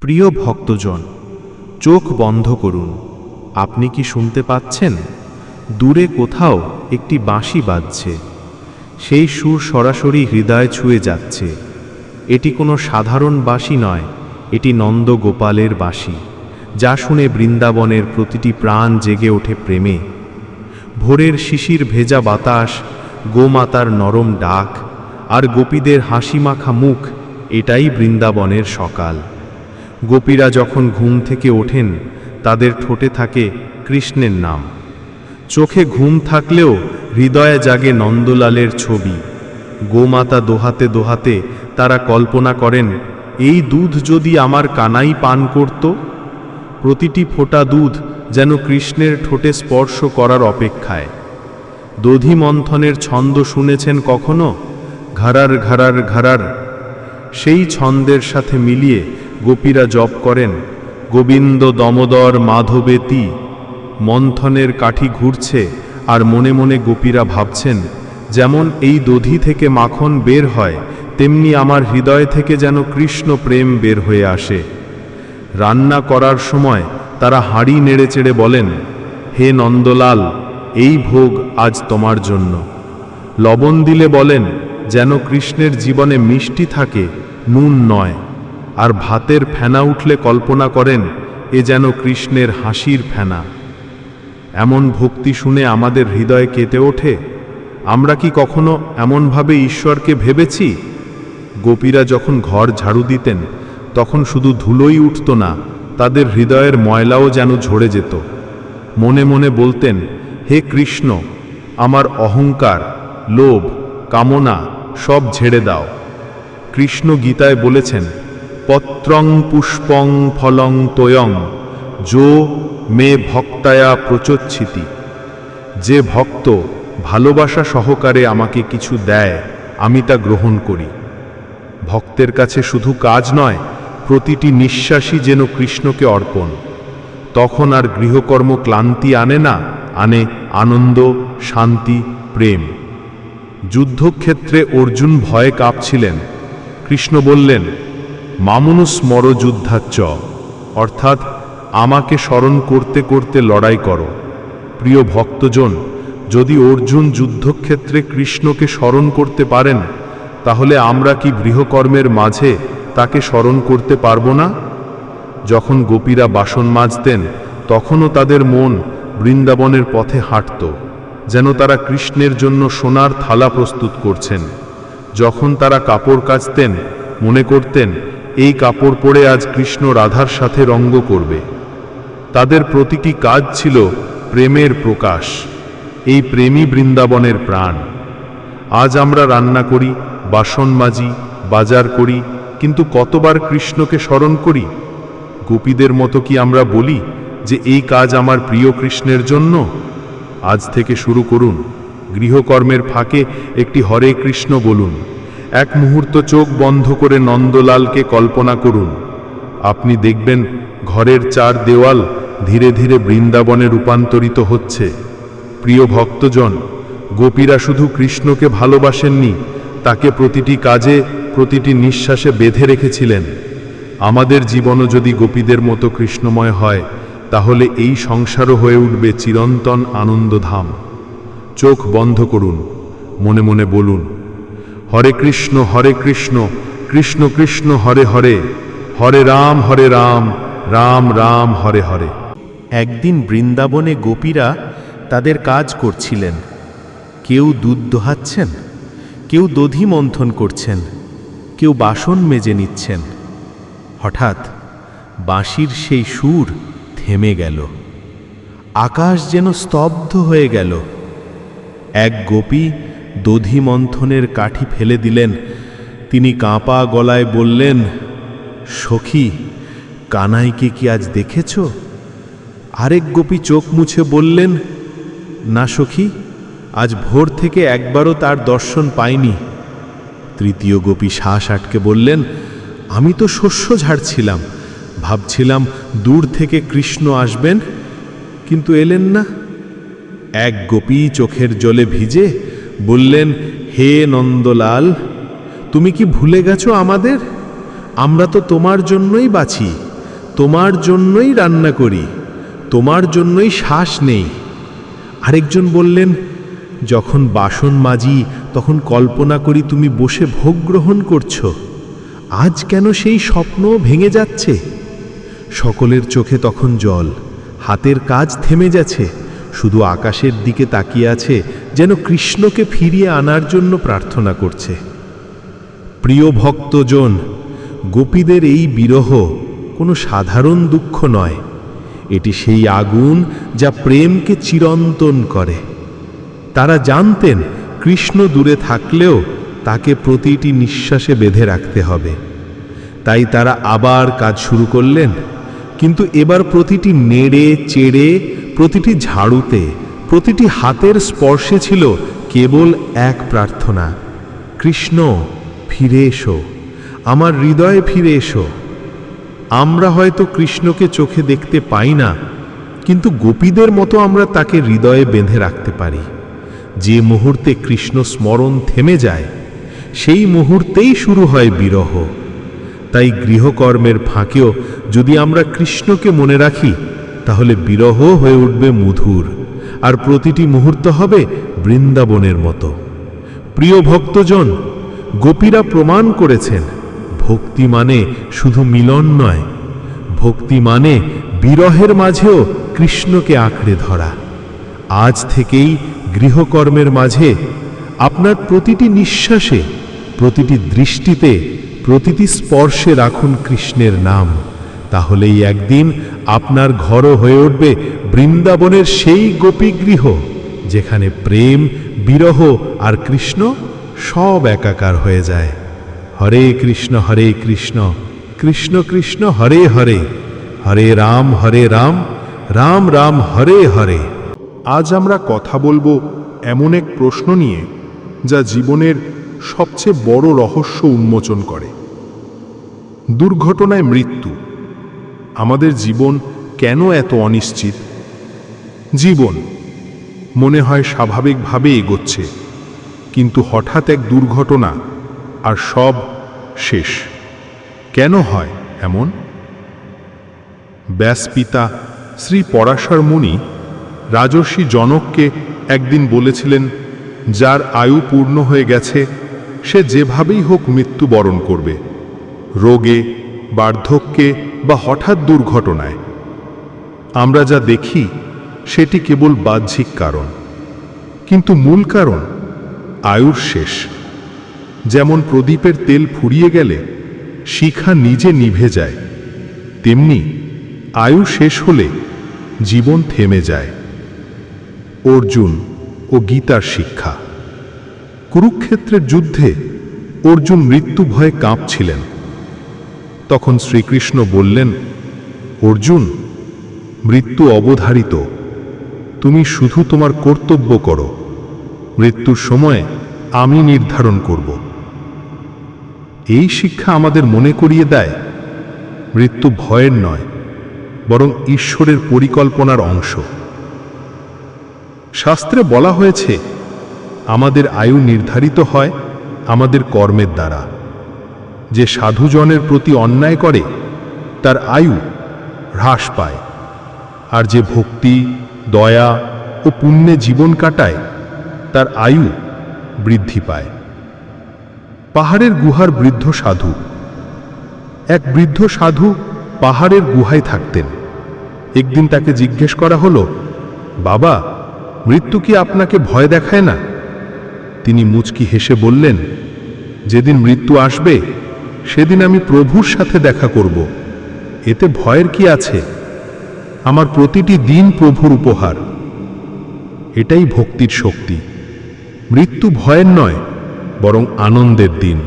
প্রিয় ভক্তজন, চোখ বন্ধ করুন। আপনি কি শুনতে পাচ্ছেন? দূরে কোথাও একটি বাঁশি বাজছে। সেই সুর সরাসরি হৃদয় ছুঁয়ে যাচ্ছে। এটি কোনো সাধারণ বাঁশি নয়, এটি নন্দগোপালের বাঁশি, যা শুনে বৃন্দাবনের প্রতিটি প্রাণ জেগে ওঠে প্রেমে। ভোরের শিশির ভেজা বাতাস, গোমাতার নরম ডাক, আর গোপীদের হাসিমাখা মুখ, এটাই বৃন্দাবনের সকাল। গোপীরা যখন ঘুম থেকে ওঠেন, তাদের ঠোঁটে থাকে কৃষ্ণের নাম। চোখে ঘুম থাকলেও হৃদয়ে জাগে নন্দলালের ছবি। গোমাতা দোহাতে দোহাতে তারা কল্পনা করেন, এই দুধ যদি আমার কানাই পান করত? প্রতিটি ফোঁটা দুধ যেন কৃষ্ণের ঠোঁটে স্পর্শ করার অপেক্ষায়। দধি মন্থনের ছন্দ শুনেছেন কখনো? ঘরার ঘরার ঘরার। সেই ছন্দের সাথে মিলিয়ে গোপীরা জপ করেন, গোবিন্দ দমোদর মাধবেতি মন্থনের কাঠি ঘুরছে আর মনে মনে গোপীরা ভাবছেন, যেমন এই দধি থেকে মাখন বের হয়, তেমনি আমার হৃদয় থেকে যেন কৃষ্ণ প্রেম বের হয়ে আসে। রান্না করার সময় তারা হাঁড়ি নেড়েচেড়ে বলেন, হে নন্দলাল, এই ভোগ আজ তোমার জন্য। লবণ দিলে বলেন, যেন কৃষ্ণের জীবনে মিষ্টি থাকে, নুন নয়। আর ভাতের ফেনা উঠলে কল্পনা করেন, এ যেন কৃষ্ণের হাসির ফেনা। এমন ভক্তি শুনে আমাদের হৃদয়ে কেটে ওঠে। আমরা কি কখনো এমনভাবে ঈশ্বরকে ভেবেছি? গোপীরা যখন ঘর ঝাড়ু দিতেন, তখন শুধু ধুলোই উঠত না, তাদের হৃদয়ের ময়লাও যেন ঝরে যেত। মনে মনে বলতেন, হে কৃষ্ণ, আমার অহংকার, লোভ, কামনা সব ঝেড়ে দাও। কৃষ্ণ গীতায় বলেছেন পত্রং পুষ্পং ফলং তোয়ং, যো মে ভক্তায়া প্রচচ্ছিতি। যে ভক্ত ভালোবাসা সহকারে আমাকে কিছু দেয়, আমি তা গ্রহণ করি। ভক্তের কাছে শুধু কাজ নয়, প্রতিটি নিঃশ্বাসই যেন কৃষ্ণকে অর্পণ। তখন আর গৃহকর্ম ক্লান্তি আনে না, আনে আনন্দ, শান্তি, প্রেম। যুদ্ধক্ষেত্রে অর্জুন ভয়ে কাঁপছিলেন। কৃষ্ণ বললেন মামুনু স্মর যুদ্ধাচ্চ অর্থাৎ আমাকে স্মরণ করতে করতে লড়াই করো। প্রিয় ভক্তজন, যদি অর্জুন যুদ্ধক্ষেত্রে কৃষ্ণকে স্মরণ করতে পারেন, তাহলে আমরা কি গৃহকর্মের মাঝে তাকে স্মরণ করতে পারব না? যখন গোপীরা বাসন মাজতেন, তখনও তাদের মন বৃন্দাবনের পথে হাঁটত, যেন তারা কৃষ্ণের জন্য সোনার থালা প্রস্তুত করছেন। যখন তারা কাপড় কাচতেন, মনে করতেন এই কাপড় পরে আজ কৃষ্ণ রাধার সাথে রঙ্গ করবে। তাদের প্রতিটি কাজ ছিল প্রেমের প্রকাশ, এই প্রেমী বৃন্দাবনের প্রাণ। আজ আমরা রান্না করি, বাসন মাজি, বাজার করি, কিন্তু কতবার কৃষ্ণকে স্মরণ করি? গোপীদের মতো কি আমরা বলি যে এই কাজ আমার প্রিয় কৃষ্ণের জন্য? আজ থেকে শুরু করুন, গৃহকর্মের ফাঁকে একটি হরে কৃষ্ণ বলুন। এক মুহূর্ত চোখ বন্ধ করে নন্দলালকে কল্পনা করুন। আপনি দেখবেন ঘরের চার দেওয়াল ধীরে ধীরে বৃন্দাবনে রূপান্তরিত হচ্ছে। প্রিয় ভক্তজন, গোপীরা শুধু কৃষ্ণকে ভালোবাসেননি, তাকে প্রতিটি কাজে, প্রতিটি নিঃশ্বাসে বেঁধে রেখেছিলেন। আমাদের জীবনও যদি গোপীদের মতো কৃষ্ণময় হয়, তাহলে এই সংসারও হয়ে উঠবে চিরন্তন আনন্দধাম। চোখ বন্ধ করুন, মনে মনে বলুন হরে কৃষ্ণ হরে কৃষ্ণ কৃষ্ণ কৃষ্ণ, হরে হরে হরে রাম হরে রাম রাম রাম, হরে হরে। একদিন বৃন্দাবনে গোপীরা তাদের কাজ করছিলেন। কেউ দুধ দোহাচ্ছেন, কেউ দধি মন্থন করছেন, কেউ বাসন মেজে নিচ্ছেন। হঠাৎ বাঁশির সেই সুর থেমে গেল। আকাশ যেন স্তব্ধ হয়ে গেল। এক গোপী দধি মন্থনের কাঠি ফেলে দিলেন। তিনি কাঁপা গলায় বললেন, সখী, কানাইকে কি আজ দেখেছ? আরেক গোপী চোখ মুছে বললেন, না সখী, আজ ভোর থেকে একবারও তার দর্শন পাইনি। তৃতীয় গোপী শ্বাস আটকে বললেন, আমি তো শস্য ঝাড়ছিলাম, ভাবছিলাম দূর থেকে কৃষ্ণ আসবেন, কিন্তু এলেন না। এক গোপী চোখের জলে ভিজে বললেন, হে নন্দলাল, তুমি কি ভুলে গেছো আমাদের? আমরা তো তোমার জন্যই বাঁচি, তোমার জন্যই রান্না করি, তোমার জন্যই শ্বাস নেই। আরেকজন বললেন, যখন বাসন মাজি, তখন কল্পনা করি তুমি বসে ভোগ গ্রহণ করছ। আজ কেন সেই স্বপ্ন ভেঙে যাচ্ছে? সকলের চোখে তখন জল, হাতের কাজ থেমে যাচ্ছে, শুধু আকাশের দিকে তাকিয়ে আছে যেন কৃষ্ণকে ফিরিয়ে আনার জন্য প্রার্থনা করছে। প্রিয় ভক্তজন, গোপীদের এই বিরহ কোনো সাধারণ দুঃখ নয়। এটি সেই আগুন যা প্রেমকে চিরন্তন করে। তারা জানতেন কৃষ্ণ দূরে থাকলেও তাকে প্রতিটি নিঃশ্বাসে বেঁধে রাখতে হবে। তাই তারা আবার কাজ শুরু করলেন। কিন্তু এবার প্রতিটি নেড়ে, চেড়ে, প্রতিটি ঝাড়ুতে প্রতিটি হাতের স্পর্শে ছিল কেবল এক প্রার্থনা, কৃষ্ণ, ফিরে এসো, আমার হৃদয়ে ফিরে এসো। আমরা হয়তো কৃষ্ণকে চোখে দেখতে পাই না, কিন্তু গোপীদের মতো আমরা তাকে হৃদয়ে বেঁধে রাখতে পারি। যে মুহূর্তে কৃষ্ণ স্মরণ থেমে যায়, সেই মুহূর্তেই শুরু হয় বিরহ। তাই গৃহকর্মের ফাঁকেও যদি আমরা কৃষ্ণকে মনে রাখি, তাহলে বিরহ হয়ে উঠবে মধুর। আর প্রতিটি মুহূর্ত হবে বৃন্দাবনের মতো। প্রিয় ভক্তজন, গোপীরা প্রমাণ করেছেন, ভক্তি মানে শুধু মিলন নয়, ভক্তি মানে বিরহের মাঝেও কৃষ্ণকে আঁকড়ে ধরা। আজ থেকেই গৃহকর্মের মাঝে আপনার প্রতিটি নিঃশ্বাসে, প্রতিটি দৃষ্টিতে, প্রতিটি স্পর্শে রাখুন কৃষ্ণের নাম। তাহলেই একদিন আপনার ঘরও হয়ে উঠবে বৃন্দাবনের সেই গোপীগৃহ, যেখানে প্রেম, বিরহ আর কৃষ্ণ সব একাকার হয়ে যায়। হরে কৃষ্ণ হরে কৃষ্ণ কৃষ্ণ কৃষ্ণ, হরে হরে হরে রাম হরে রাম রাম রাম, হরে হরে। আজ আমরা কথা বলব এমন এক প্রশ্ন নিয়ে, যা জীবনের সবচেয়ে বড় রহস্য উন্মোচন করে। দুর্ঘটনায় মৃত্যু। আমাদের জীবন কেন এত অনিশ্চিত? জীবন মনে হয় স্বাভাবিকভাবে এগোচ্ছে, কিন্তু হঠাৎ এক দুর্ঘটনা আর সব শেষ। কেন হয় এমন? ব্যাসপিতা শ্রী পরাশর মুনি রাজর্ষি জনককে একদিন বলেছিলেন, যার আয়ু পূর্ণ হয়ে গেছে, সে যেভাবেই হোক মৃত্যুবরণ করবে। রোগে, বার্ধক্যে বা হঠাৎ দুর্ঘটনায়। আমরা যা দেখি, সেটি কেবল বাহ্যিক কারণ। কিন্তু মূল কারণ আয়ুর শেষ। যেমন প্রদীপের তেল ফুরিয়ে গেলে শিখা নিজে নিভে যায়, তেমনি আয়ু শেষ হলে জীবন থেমে যায়। অর্জুন ও গীতার শিক্ষা। কুরুক্ষেত্রের যুদ্ধে অর্জুন মৃত্যু ভয়ে কাঁপছিলেন। তখন শ্রীকৃষ্ণ বললেন, অর্জুন, মৃত্যু অবধারিত। তুমি শুধু তোমার কর্তব্য করো। মৃত্যুর সময় আমি নির্ধারণ করব। এই শিক্ষা আমাদের মনে করিয়ে দেয়, মৃত্যু ভয়ের নয়, বরং ঈশ্বরের পরিকল্পনার অংশ। শাস্ত্রে বলা হয়েছে, আমাদের আয়ু নির্ধারিত হয় আমাদের কর্মের দ্বারা। যে সাধুজনের প্রতি অন্যায় করে, তার আয়ু হ্রাস পায়। আর যে ভক্তি, দয়া ও পুণ্যে জীবন কাটায়, তার আয়ু বৃদ্ধি পায়। পাহাড়ের গুহার বৃদ্ধ সাধু। এক বৃদ্ধ সাধু পাহাড়ের গুহায় থাকতেন। একদিন তাকে জিজ্ঞেস করা হলো, বাবা, মৃত্যু কি আপনাকে ভয় দেখায় না? তিনি মুচকি হেসে বললেন, যেদিন মৃত্যু আসবে সেদিন আমি প্রভুর সাথে দেখা করব। এতে ভয়ের কি আছে? আমার প্রতিটি দিন প্রভুর উপহার। এটাই ভক্তির শক্তি। মৃত্যু ভয়ের নয়, বরং আনন্দের দিন।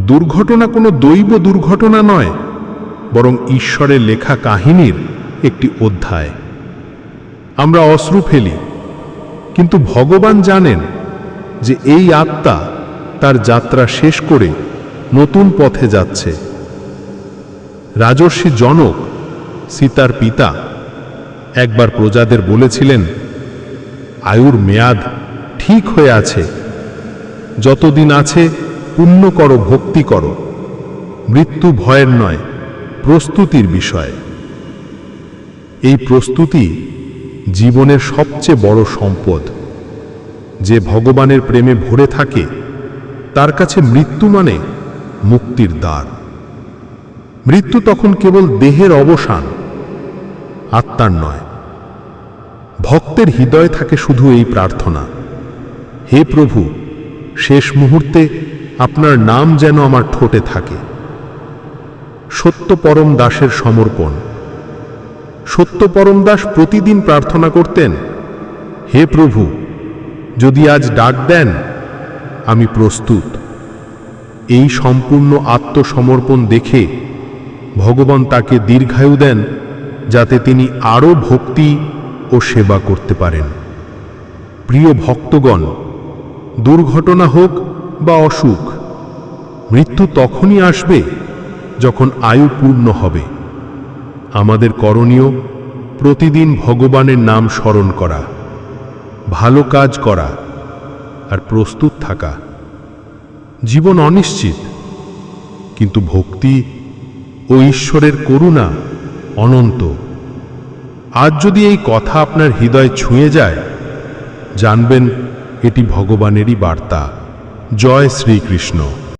দুর্ঘটনা কোনো দৈব দুর্ঘটনা নয়, বরং ঈশ্বরের লেখা কাহিনীর একটি অধ্যায়। আমরা অশ্রু ফেলি, কিন্তু ভগবান জানেন যে এই আত্মা তার যাত্রা শেষ করে নতুন পথে যাচ্ছে। রাজর্ষি জনক, সীতার পিতা, একবার প্রজাদের বলেছিলেন, আয়ুর মেয়াদ ঠিক হয়ে আছে। যতদিন আছে, পুণ্য করো, ভক্তি করো। মৃত্যু ভয়ের নয়, প্রস্তুতির বিষয়। এই প্রস্তুতি জীবনের সবচেয়ে বড় সম্পদ। যে ভগবানের প্রেমে ভরে থাকে, তার কাছে মৃত্যু মানে মুক্তির দ্বার। মৃত্যু তখন কেবল দেহের অবসান, আত্মার নয়। ভক্তের হৃদয়ে থাকে শুধু এই প্রার্থনা, হে প্রভু, শেষ মুহূর্তে আপনার নাম যেন আমার ঠোঁটে থাকে। সত্য পরম দাসের সমর্পণ। সত্য পরম দাস প্রতিদিন প্রার্থনা করতেন, হে প্রভু, যদি আজ ডাক দেন, আমি প্রস্তুত। এই সম্পূর্ণ আত্মসমর্পণ দেখে ভগবান তাকে দীর্ঘায়ু দেন, যাতে তিনি আরও ভক্তি ও সেবা করতে পারেন। প্রিয় ভক্তগণ, দুর্ঘটনা হোক বা অসুখ, মৃত্যু তখনই আসবে যখন আয়ু পূর্ণ হবে। আমাদের করণীয়, প্রতিদিন ভগবানের নাম স্মরণ করা, ভালো কাজ করা, আর প্রস্তুত থাকা। জীবন অনিশ্চিত, কিন্তু ভক্তি ও ঈশ্বরের করুণা অনন্ত। আজ যদি এই কথা আপনার হৃদয় ছুঁয়ে যায়, জানবেন এটি ভগবানেরই বার্তা। জয় শ্রীকৃষ্ণ।